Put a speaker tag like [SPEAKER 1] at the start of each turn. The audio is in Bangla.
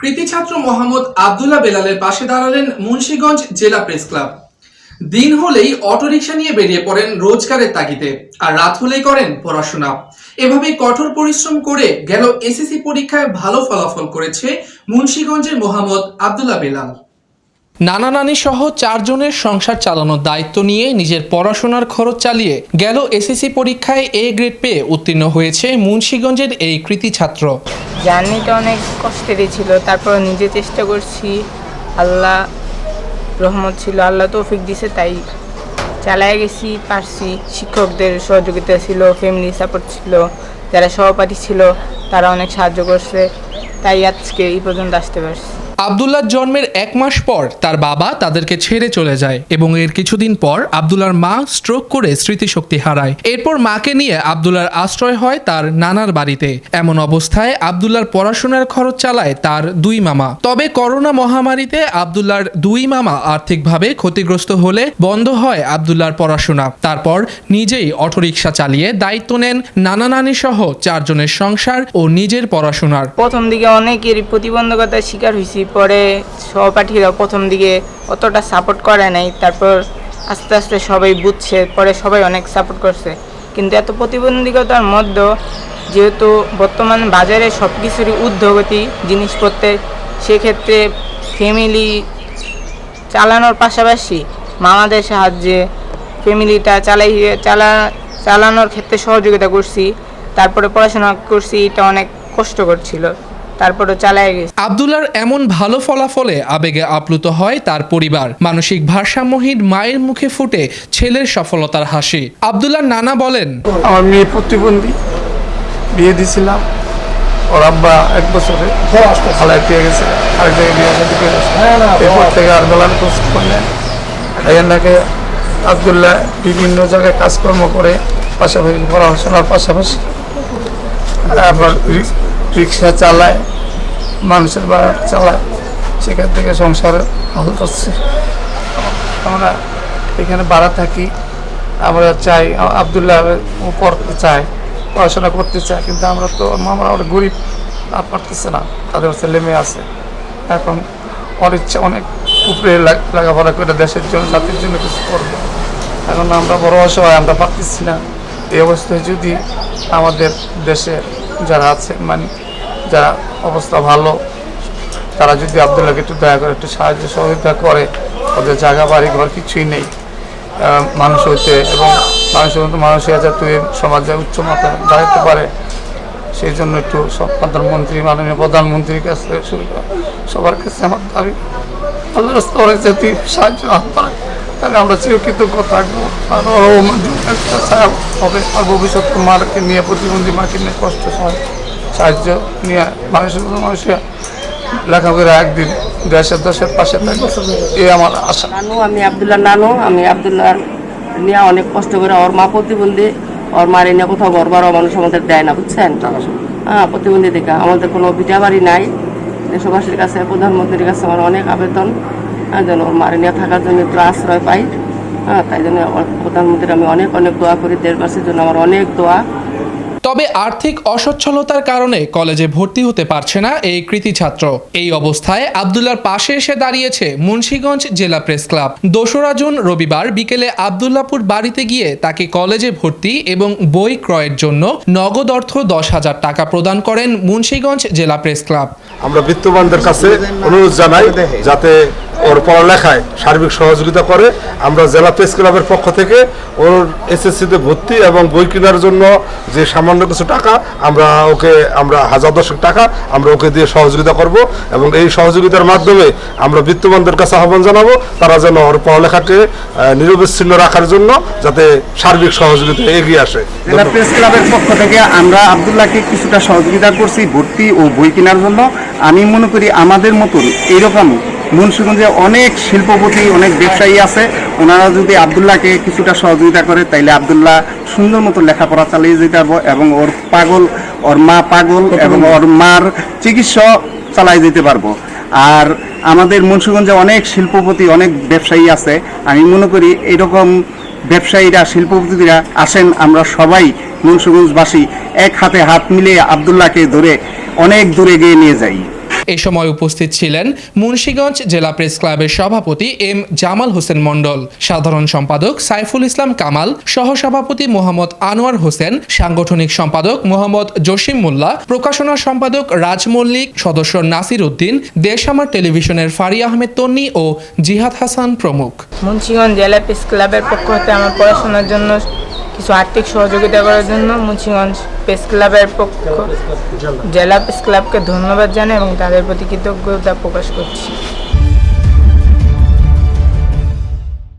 [SPEAKER 1] কৃতি ছাত্র মোহাম্মদ আবদুল্লাহ বেলালের পাশে দাঁড়ালেন মুন্সীগঞ্জ জেলা প্রেস ক্লাব। দিন হলেই অটোরিকশা নিয়ে বেরিয়ে পড়েন রোজগারের তাগিদে, আর রাত হলেই করেন পড়াশোনা। এভাবে কঠোর পরিশ্রম করে গেল এসএসসি পরীক্ষায় ভালো ফলাফল করেছে মুন্সীগঞ্জের মোহাম্মদ আবদুল্লাহ বেলাল। নানা নানি সহ চারজনের সংসার চালানোর দায়িত্ব নিয়ে নিজের পড়াশোনার খরচ চালিয়ে গেল এসএসসি পরীক্ষায় এ গ্রেড পেয়ে উত্তীর্ণ হয়েছে মুন্সীগঞ্জের এই কৃতি ছাত্র।
[SPEAKER 2] জার্নিটা অনেক কষ্টেরই ছিল তারপর নিজে চেষ্টা করছি। আল্লাহ রহমত ছিল, আল্লাহ তৌফিক দিছে, তাই চালায় গেছি, পারছি। শিক্ষকদের সহযোগিতা ছিল ফ্যামিলি সাপোর্ট ছিল, যারা সহপাঠী ছিল, তারা অনেক সাহায্য করছে। তাই আজকে এই পর্যন্ত আসতে পারছি।
[SPEAKER 1] আবদুল্লার জন্মের এক মাস পর তার বাবা তাদেরকে ছেড়ে চলে যায় এবং এর কিছুদিন পর আবদুল্লার মা স্ট্রোক করে স্মৃতিশক্তি হারায়। এরপর মাকে নিয়ে আবদুল্লার আশ্রয় হয় তার নানার বাড়িতে। এমন অবস্থায় আবদুল্লার পড়াশোনার খরচ চালায় তার দুই মামা। তবে করোনা মহামারীতে আবদুল্লার দুই মামা আর্থিকভাবে ক্ষতিগ্রস্ত হলে বন্ধ হয় আবদুল্লার পড়াশোনা। তারপর নিজেই অটোরিকশা চালিয়ে দায়িত্ব নেন নানা নানি সহ চারজনের সংসার ও নিজের পড়াশোনার।
[SPEAKER 2] প্রথম দিকে অনেকের প্রতিবন্ধকতার শিকার হয়েছি পরে সহপাঠীরা প্রথম দিকে অতটা সাপোর্ট করে নাই, তারপর আস্তে আস্তে সবাই বুঝছে, পরে সবাই অনেক সাপোর্ট করছে। কিন্তু এত প্রতিবন্ধকতার মধ্যে যেহেতু বর্তমান বাজারে সব কিছুরই ঊর্ধ্বগতি জিনিসপত্রের সেক্ষেত্রে ফ্যামিলি চালানোর পাশাপাশি মামাদের সাহায্যে ফ্যামিলিটা চালাই, চালা, চালানোর ক্ষেত্রে সহযোগিতা করছি, তারপরে পড়াশোনা করছি, এটা অনেক কষ্টকর ছিল। তারপরে চালাই গেছি।
[SPEAKER 1] আবদুল্লার এমন ভালো ফলাফলে আবেগে আপ্লুত হয় তার পরিবার। মানসিক ভারসাম্যহীন মায়ের মুখে ফুটে ছেলের সফলতার হাসি। আবদুল্লার নানা বলেন
[SPEAKER 3] আমার মেয়ে প্রতিবন্ধী বিয়ে দিছিলাম ওর আব্বা এক বছরে ফালাই পেয়ে গেছে আরেক জায়গায় বিয়ে শাদী করে গেছে। এরপর থেকে আর বেলার খোঁজ করলেন এনাকে আবদুল্লাহ বিভিন্ন জায়গায় কাজকর্ম করে পাশাপাশি পড়াশোনার পাশাপাশি। আবার রিক্সা চালায়, মানুষের বাড়ি চালায়, সেখান থেকে সংসার ভালো করছে আমরা এখানে ভাড়া থাকি, আমরা চাই, আবদুল্লাহ ও পড়তে পড়াশোনা করতে চায়, কিন্তু আমরা তো, আমরা অনেক গরিব, আর পারতেছে না, তাদের ছেলে মেয়ে আছে। এখন ইচ্ছা অনেক উপরে লাগ- লেখাপড়া করে দেশের জন্য, জাতির জন্য কিছু করব। এখন আমরা বড় অসহায়, আমরা পারতেছি না। এই অবস্থায় যদি আমাদের দেশে যারা আছে মানে যারা অবস্থা ভালো, তারা যদি আবদুল্লাহকে একটু দয়া করে, একটু সাহায্য সহযোগিতা করে, ওদের জায়গা, বাড়ি, ঘর কিছুই নেই। মানুষ হইতে এবং মানুষের মতো মানুষ হয়ে যাতে সমাজে উচ্চ মাত্রা দাঁড়াতে পারে, সেই জন্য একটু সব প্রধানমন্ত্রী মাননীয় প্রধানমন্ত্রীর কাছে করে সবার কাছে আমার দাবি। আল্লাহ স্তরে যদি সাহায্য হাত তাহলে আমরা চিরকৃতজ্ঞ থাকব আর হবে আর ভবিষ্যৎ মাকে নিয়ে প্রতিবন্ধী মাকে নিয়ে কষ্ট সহায় সাহায্য নিয়ে মানুষের মতো মানুষের লেখাপড়া একদিন দেশের দেশের পাশে এই আমার আশা।
[SPEAKER 4] নানু আমি আবদুল্লাহ নানু আমি আবদুল্লাহ নিয়ে অনেক কষ্ট করে ওর মা প্রতিবন্ধী ওর মার এনে কোথাও ঘর বারো মানুষ আমাদের দেয় না বুঝছেন? হ্যাঁ প্রতিবন্ধী দেখা আমাদের কোনো ভিটা বাড়ি নাই। দেশবাসীর কাছে প্রধানমন্ত্রীর কাছে আমার অনেক আবেদন। যেন ওর মারে নিয়ে থাকার জন্য একটু আশ্রয় পাই। হ্যাঁ তাই জন্য আমার প্রধানমন্ত্রীর আমি অনেক অনেক দোয়া করি দেশবাসীর জন্য আমার অনেক দোয়া।
[SPEAKER 1] তবে আর্থিক অসচ্ছলতার কারণে কলেজে ভর্তি হতে পারছে না এই কৃতি ছাত্র। এই অবস্থায় আবদুল্লার পাশে এসে দাঁড়িয়েছে মুন্সীগঞ্জ জেলা প্রেস ক্লাব। দোসরা জুন রবিবার বিকেলে আবদুল্লাপুর বাড়িতে গিয়ে তাকে কলেজে ভর্তি এবং বই ক্রয়ের জন্য নগদ অর্থ দশ হাজার টাকা প্রদান করেন মুন্সীগঞ্জ জেলা প্রেস ক্লাব।
[SPEAKER 5] আমরা বিত্তবানদের কাছে অনুরোধ জানাই যাতে ওর পড়ালেখায় সার্বিক সহযোগিতা করে। আমরা জেলা প্রেস ক্লাবের পক্ষ থেকে ওর এসএসসিতে ভর্তি এবং বই কেনার জন্য যে সামান্য কিছু টাকা আমরা ওকে আমরা হাজার দশেক টাকা আমরা ওকে দিয়ে সহযোগিতা করব এবং এই সহযোগিতার মাধ্যমে আমরা বিত্তবানদের কাছে আহ্বান জানাব তারা যেন ওর পড়ালেখাকে নিরবিচ্ছিন্ন রাখার জন্য যাতে সার্বিক সহযোগিতা এগিয়ে আসে।
[SPEAKER 6] জেলা প্রেস ক্লাবের পক্ষ থেকে আমরা আবদুল্লাহকে কিছুটা সহযোগিতা করছি ভর্তি ও বই কেনার জন্য। আমি মনে করি আমাদের মতন এইরকম মুন্সিগঞ্জে অনেক শিল্পপতি অনেক ব্যবসায়ী আছে। ওনারা যদি আবদুল্লাহকে কিছুটা সহযোগিতা করে তাইলে আবদুল্লাহ সুন্দর মতো লেখাপড়া চালিয়ে যেতে পারব এবং ওর পাগল ওর মা পাগল এবং ওর মার চিকিৎসা চালাই যেতে পারব। আর আমাদের মুন্সিগঞ্জে অনেক শিল্পপতি অনেক ব্যবসায়ী আছে। আমি মনে করি এরকম ব্যবসায়ীরা শিল্পপতিরা আসেন আমরা সবাই মুন্সিগঞ্জবাসী এক হাতে হাত মিলিয়ে আবদুল্লাহকে ধরে অনেক দূরে গিয়ে নিয়ে যাই।
[SPEAKER 1] এ সময় উপস্থিত ছিলেন মুন্সীগঞ্জ জেলা প্রেস ক্লাবের সভাপতি এম জামাল হোসেন মণ্ডল, সাধারণ সম্পাদক সাইফুল ইসলাম কামাল, সহসভাপতি মোহাম্মদ আনোয়ার হোসেন, সাংগঠনিক সম্পাদক মোহাম্মদ জসিম মোল্লা, প্রকাশনা সম্পাদক রাজ মল্লিক, সদস্য নাসির উদ্দিন দেশ আমার টেলিভিশনের ফারি আহমেদ তন্নি ও জিহাদ হাসান প্রমুখ।
[SPEAKER 2] মুন্সিগঞ্জ জেলা প্রেস ক্লাবের পক্ষ হতে আমার পড়াশোনার জন্য কিছু আর্থিক সহযোগিতা করার জন্য মুন্সিগঞ্জ প্রেস ক্লাবের পক্ষ জেলা প্রেস ক্লাবকে ধন্যবাদ জানাই এবং তাদের প্রতি কৃতজ্ঞতা প্রকাশ করছি।